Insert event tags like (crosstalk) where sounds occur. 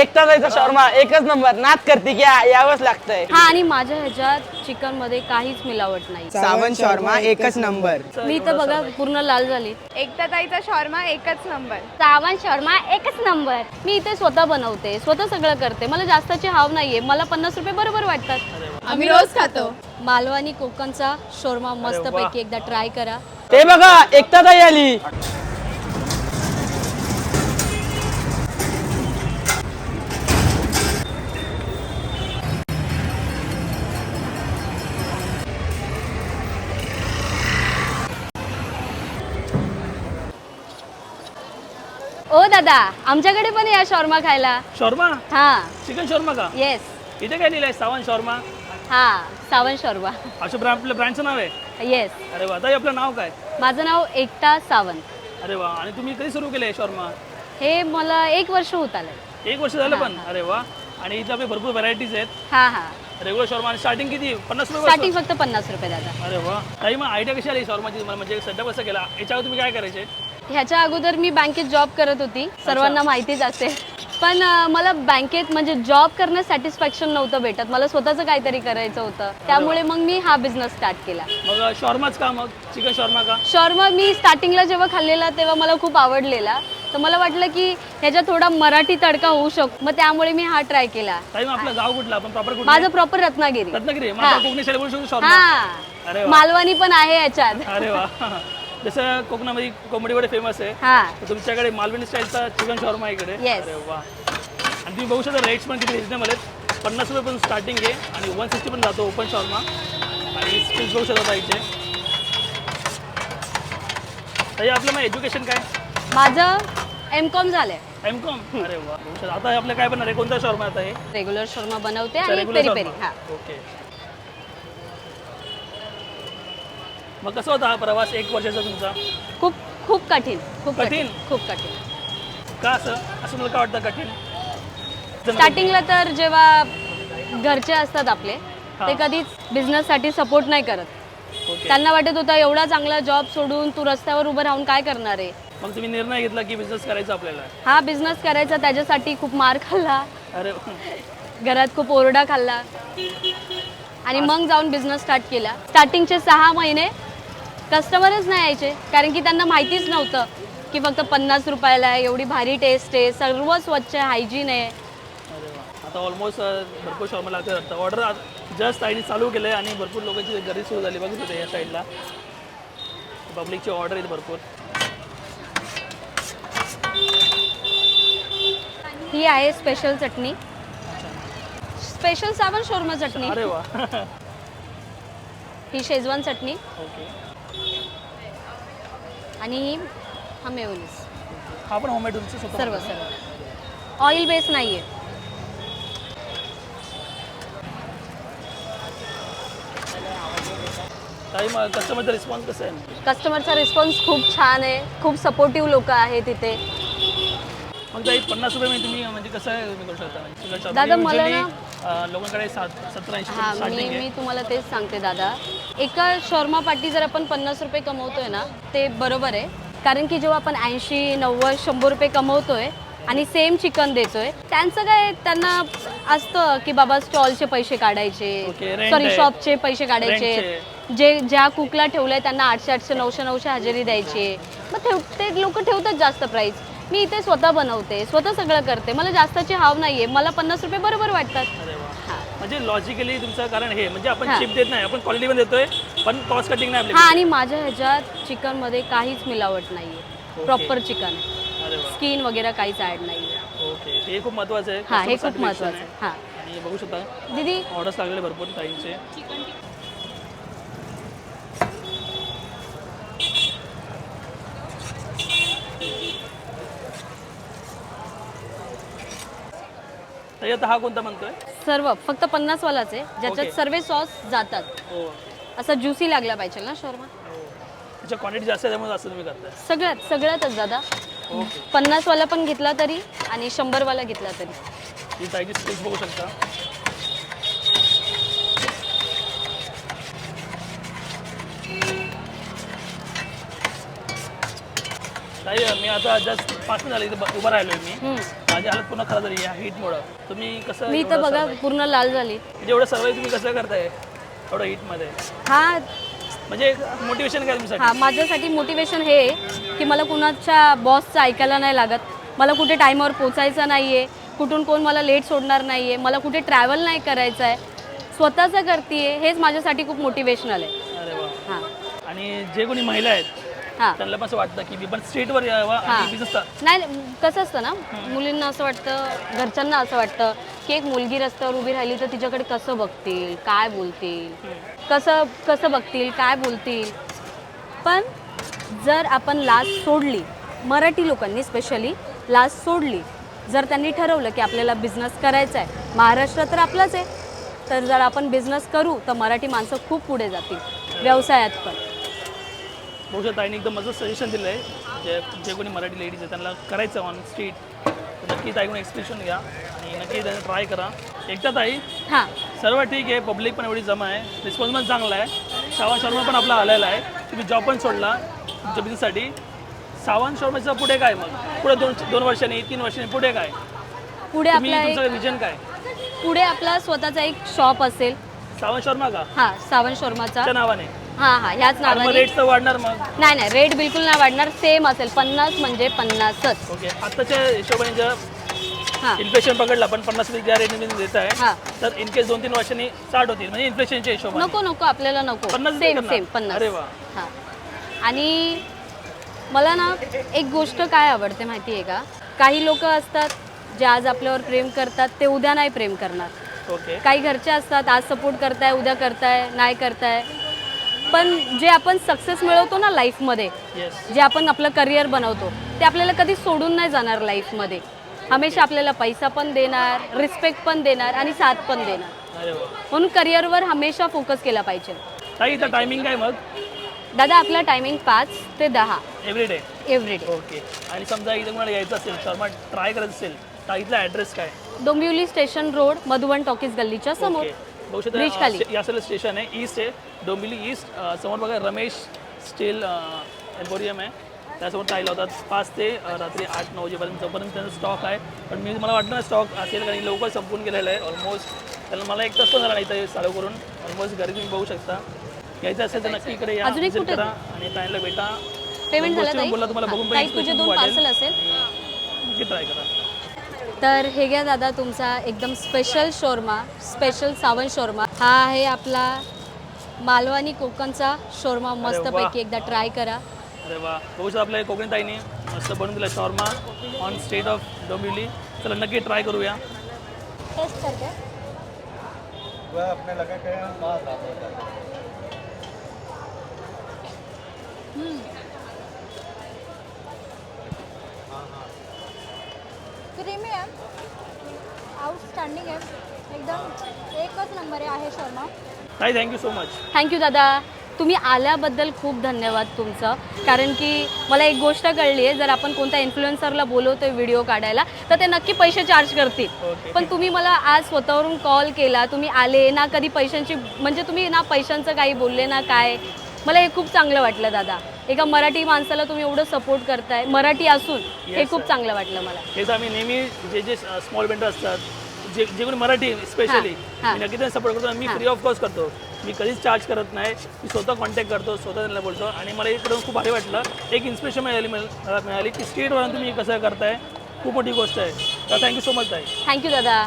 एकटा जायचा शॉर्मा एकच नंबर. नाद करते की यावंच लागतंय. हा आणि माझ्या ह्याच्यात चिकनमध्ये काहीच मिलावट नाही. सावन शॉर्मा एकच नंबर. मी तर बघा पूर्ण लाल झाली. एकता ताईचा शॉर्मा एकच नंबर. सावन शर्मा एकच नंबर. मी इथे स्वतः बनवते स्वतः सगळं करते. मला जास्ताची हाव नाहीये. मला पन्नास रुपये बरोबर वाटतात. आम्ही रोज खातो. मालवणी कोकणचा शोरमा मस्तपैकी एकदा ट्राय करा. ते बघा एकटा ताई आली. ओ दादा आमच्याकडे पण या शॉर्मा खायला. शॉर्मा? हा. चिकन शॉर्मा का? येस इथे काय लिहिलंय? सावन शॉर्मा? हा सावन शॉर्मा. असं ब्रँड आपल्या ब्रँडचं नाव आहे? येस अरे वा ताई आपलं नाव काय? माझं नाव एकता सावंत. अरे वा आणि तुम्ही कधी सुरू केलंय शॉर्मा? हे मला एक वर्ष होत आलंय. एक वर्ष झालं पण? अरे वा आणि इथे आपले भरपूर व्हरायटीज आहेत. हा हा. रेग्युलर शॉर्मा स्टार्टिंग किती? पन्नास रुपये स्टार्टिंग फक्त पन्नास रुपये दादा. अरे वा. ताई मग आयडिया कशी आली शॉर्माची? म्हणजे सेटअप कसं केला. याच्यावर तुम्ही काय करायचे? ह्याच्या अगोदर मी बँकेत जॉब करत होती. सर्वांना माहितीच असेल. पण मला बँकेत म्हणजे जॉब करणं सॅटिस्फॅक्शन नव्हतं भेटत. मला स्वतःचं काहीतरी करायचं होतं. त्यामुळे मग मी हा बिझनेस स्टार्ट केला. मग शॉर्माच का मग? चिकन शॉर्मा का? शॉर्मा मी स्टार्टिंगला जेव्हा खाल्लेला तेव्हा मला खूप आवडलेला. तर मला वाटलं की ह्याच्यात थोडा मराठी तडका होऊ शकतो मग त्यामुळे मी हा ट्राय केला. आपलं गाव कुठलं? प्रॉपर माझं प्रॉपर रत्नागिरी. रत्नागिरी. पण आहे याच्यात. अरे वा. (laughs) जसं कोकणामध्ये कोंबडीकडे फेमस आहे हा. तर तुमच्याकडे मालवणी स्टाईलचा चिकन शॉर्मा आहे इकडे. Yes. अरे वा. आणि तुम्ही बघू शकता रेट्स पण किती रिजनेबल आहेत. पन्नास रुपये पण स्टार्टिंग आहे आणि वन सिक्स्टी पण जातो ओपन शॉर्मा आणि स्किल्स बघू शकता ताईचे. ताई आपलं मग एज्युकेशन काय? माझं एम कॉम झालंय. एम कॉम अरे वा. बघू शकता. आता आपलं काय बनणार आहे? कोणता शॉर्मा आता हे? रेग्युलर शॉर्मा बनवते आणि पेरी पेरी. हा. ओके मग कसं होता हा प्रवास एक वर्षाचा तुमचा? खूप खूप कठीण खूप कठीण? खूप कठीण. का असं? असं मला काय वाटतं कठीण? स्टार्टिंगला तर जेव्हा घरचे असतात आपले हा. ते कधीच बिझनेससाठी सपोर्ट नाही करत. ओके. त्यांना वाटत होतं एवढा चांगला जॉब सोडून तू रस्त्यावर उभं राहून काय करणार आहे? मग तुम्ही निर्णय घेतला की बिझनेस करायचा आपल्याला? हा बिझनेस करायचा त्याच्यासाठी खूप मार खाल्ला. अरे. घरात खूप ओरडा खाल्ला. आणि मग जाऊन बिझनेस स्टार्ट केला. स्टार्टिंगचे सहा महिने कस्टमरच नाही यायचे कारण की त्यांना माहितीच नव्हतं की फक्त पन्नास रुपयाला आहे, एवढी भारी टेस्ट आहे सर्व स्वच्छ हायजीन आहे. अरे वा. आता ऑलमोस्ट भरपूर शॉर्मा लागते ऑर्डर जस्ट आईने चालू केलं आहे आणि भरपूर लोकांची गर्दी सुरू झाली. बघितलं होतं या साईडला पब्लिकची ऑर्डर आहेत भरपूर. ही आहे स्पेशल चटणी. स्पेशल सावन शोरमा चटणी. अरे वा. ही शेजवान चटणी. ओके आणि ही हा मेयोनीज. हा पण होममेड तुमचं सर्व सर्व. ऑइल बेस नाही आहे काही कस्टमरचा रिस्पॉन्स कसं आहे? कस्टमरचा रिस्पॉन्स खूप छान आहे. खूप सपोर्टिव्ह लोक आहेत इथे. मग काही पन्नास रुपये म्हणजे तुम्ही म्हणजे कसं करू शकता? म्हणजे दादा, मला usually, ना- लोकांकडे हा मी मी तुम्हाला तेच सांगते दादा. एका शॉर्मा पाटी जर आपण पन्नास रुपये कमवतोय ना ते बरोबर आहे. कारण की जेव्हा आपण ऐंशी नव्वद शंभर रुपये कमवतोय आणि सेम चिकन देतोय त्यांचं काय त्यांना असतं की बाबा स्टॉलचे पैसे काढायचे rent सॉरी आहे. शॉपचे पैसे काढायचे. Rentचे. जे ज्या कुकला ठेवलंय त्यांना आठशे आठशे नऊशे नऊशे हजेरी द्यायची मग ठेव ते लोक ठेवतात जास्त प्राईस मी इथे स्वतः बनवते स्वतः सगळं करते. मला जास्ताची हाव नाहीये. मला पन्नास रुपये बरोबर वाटतात. म्हणजे लॉजिकली तुमचं कारण हे म्हणजे आपण हा. चिप देत नाही आपण क्वालिटी पण देतोय पण कॉस्ट कटिंग नाही हा आणि माझ्या ह्याच्यात चिकनमध्ये काहीच मिलावट नाहीये. प्रॉपर चिकन आहे अरे वा. स्किन वगैरे काहीच ऍड नाहीये. ओके हे खूप महत्वाचं आहे. हा हे Customer खूप महत्वाचं आहे. हा. आणि बघू शकता दीदी? ऑर्डर्स लागलेले भरपूर ताईंचे. आता हा कोणता म्हणतोय? सर्व फक्त पन्नास वालाच आहे ज्याच्यात Okay. सर्व सॉस जातात. हो. असा ज्युसी लागला पाहिजे ना शॉर्मा? त्याच्या क्वांटिटी जास्त आहे त्यामुळे जास्त तुम्ही करताय. सगळ्यात सगळ्यातच दादा. ओके. पन्नास वाला पण घेतला तरी आणि शंभर वाला घेतला तरी. ही बघू शकता. ताई मी आता जस्ट पाच झाले इथे ब- उभा राहिलोय मी. हम्म. माझी हालत पूर्ण खराब झाली या हीटमुळं तुम्ही कसं मी तर एवढं बघा survive- पूर्ण लाल झाली. सर्वाईव्ह तुम्ही कसं करताय एवढं हीटमध्ये हा म्हणजे मोटिवेशन काय तुमच्यासाठी? हा माझ्यासाठी मोटिवेशन हे आहे की मला कुणाच्या बॉसचं ऐकायला नाही लागत. मला कुठे टाईमवर पोचायचं नाही आहे कुठून कोण मला लेट सोडणार नाही आहे मला कुठे ट्रॅव्हल नाही करायचं आहे. स्वतःचं करते हेच माझ्यासाठी खूप मोटिवेशनल आहे. अरे वा. हां. आणि जे कोणी महिला आहेत हां. त्यांना पण असं वाटतं की मी पण स्ट्रीटवर यावं नाही कसं असतं ना मुलींना असं वाटतं घरच्यांना असं वाटतं की एक मुलगी रस्त्यावर उभी राहिली तर तिच्याकडे कसं बघतील काय बोलतील? कसं कसं बघतील काय बोलतील? पण जर आपण लाज सोडली मराठी लोकांनी स्पेशली लाज सोडली जर त्यांनी ठरवलं की आपल्याला बिझनेस करायचा आहे महाराष्ट्र तर आपलाच आहे. तर जर आपण बिझनेस करू तर मराठी माणसं खूप पुढे जातील व्यवसायात पण. बहुशा ताईने एकदम माझं सजेशन दिलं आहे जे जे कोणी मराठी लेडीज आहे त्यांना करायचं ऑन स्ट्रीट नक्की ताईकडून एक्सप्रेशन घ्या आणि नक्की त्यांना ट्राय करा. एकटा ताई हां. सर्व ठीक आहे पब्लिक पण एवढी जमा आहे रिस्पॉन्स पण चांगला आहे. सावंत शर्मा पण आपला आलेला आहे. तुम्ही जॉब पण सोडला तुमच्या बिझनेससाठी सावंत शर्माचं पुढे काय मग? पुढे दोन दोन वर्षांनी तीन वर्षांनी पुढे काय? पुढे तुम्ही आपला एक तुमचं विजन काय? पुढे आपला स्वतःचा एक शॉप असेल. सावंत शर्मा का? हा सावंत शर्माचा. त्या नावाने. हा हा ह्याच आणि मग नावाने. वाढणार मग? नाही नाही रेट बिलकुल नाही वाढणार. सेम असेल पन्नास म्हणजे पन्नासच. ओके आत्ताच्या हिशोबाने जर हा. इन्फ्लेशन पकडला पण पन्नास ज्या रेटने देत हा. आहे तर इनकेस दोन तीन वर्षांनी साठ होतील म्हणजे इन्फ्लेशनच्या हिशोबाने. नको नको आपल्याला नको. पन्नास सेम करणार? सेम पन्नास. अरे वा. हा. आणि मला ना एक गोष्ट काय आवडते माहिती आहे का? काही लोक असतात जे आज आपल्यावर प्रेम करतात ते उद्या नाही प्रेम करणार. ओके. काही घरचे असतात आज सपोर्ट करताय उद्या करताय नाही करताय. पण जे आपण सक्सेस मिळवतो ना लाईफमध्ये जे आपण आपलं करिअर बनवतो ते आपल्याला कधी सोडून नाही जाणार लाईफमध्ये हमेशा आपल्याला पैसा पण देणार रिस्पेक्ट पण देणार आणि साथ पण देणार. म्हणून करिअरवर हमेशा फोकस केला पाहिजे. ताई इथं टायमिंग काय मग? दादा आपला टायमिंग पाच ते दहा. Every day every day okay आणि समजा इथं तुम्हाला यायचं असेल शर्मा ट्राय करायचं असेल तर इथला ॲड्रेस काय? Dombivli station road Madhuvan talkies गल्लीच्या समोर. बघू शकता या स्टेशन आहे. ईस्ट आहे. डोंबिवली ईस्ट अं, समोर बघा रमेश स्टील एम्पोरियम आहे. त्यासमोर ताई लावतात. पाच ते अं, रात्री आठ नऊ वाजेपर्यंत. जोपर्यंत त्यांचा स्टॉक आहे. पण मी मला वाटलं ना स्टॉक असेल कारण लवकर संपून गेलेलं आहे ऑलमोस्ट त्याला मला एक तास पण झाला नाही इथं चालू करून ऑलमोस्ट घरी तुम्ही बघू शकता. यायचं असेल तर नक्की इकडे या अजून एक visit कुठे? करा आणि ताईला भेटा. पेमेंट दोन झालं गोष्टी बोलला तुम्हाला बघून. पण ताई तुझे दोन पार्सल. असेल. नक्की ट्राय करा. तर हे घ्या दादा तुमचा एकदम special shawarma special Sawan shawarma. हा आहे आपला मालवणी कोकणचा शोरमा मस्तपैकी एकदा ट्राय करा. अरे वा. बघू शकता आपल्या कोकणी ताईने मस्त बनवून दिला shawarma on state of Dombivli चला नक्की ट्राय करूया. टेस्ट करते. क्रीमी आहे. आउटस्टँडिंग आहे. एकदम एकच नंबर आहे शर्मा. ताई थँक्यू सो मच थँक्यू दादा. तुम्ही आल्याबद्दल खूप धन्यवाद तुमचं. कारण की मला एक गोष्ट कळली आहे जर आपण कोणत्या इन्फ्लुएन्सरला बोलवतोय व्हिडिओ काढायला तर ते नक्की पैसे चार्ज करतील. पण तुम्ही मला आज स्वतःवरून कॉल केला तुम्ही आले ना कधी पैशांची म्हणजे तुम्ही ना पैशांचं काही बोलले ना काय मला हे खूप चांगलं वाटलं दादा. एका मराठी माणसाला तुम्ही एवढं सपोर्ट करताय. मराठी असून हे Yes, खूप sir. चांगलं वाटलं मला. हेच आम्ही नेहमी जे जे स्मॉल वेंडर असतात जे जे कोणी मराठी स्पेशली हां. मी नक्की त्यांना सपोर्ट करतो आणि मी फ्री ऑफ कॉस्ट करतो. मी कधीच चार्ज करत नाही. मी स्वतः कॉन्टॅक्ट करतो स्वतः त्यांना बोलतो आणि मला इकडून खूप भारी वाटलं. एक इन्स्पिरेशन मिळाली मला मिळाली की स्ट्रीटवरून तुम्ही कसं करताय. खूप मोठी गोष्ट आहे. तर थँक्यू सो मच ताई. थँक्यू दादा.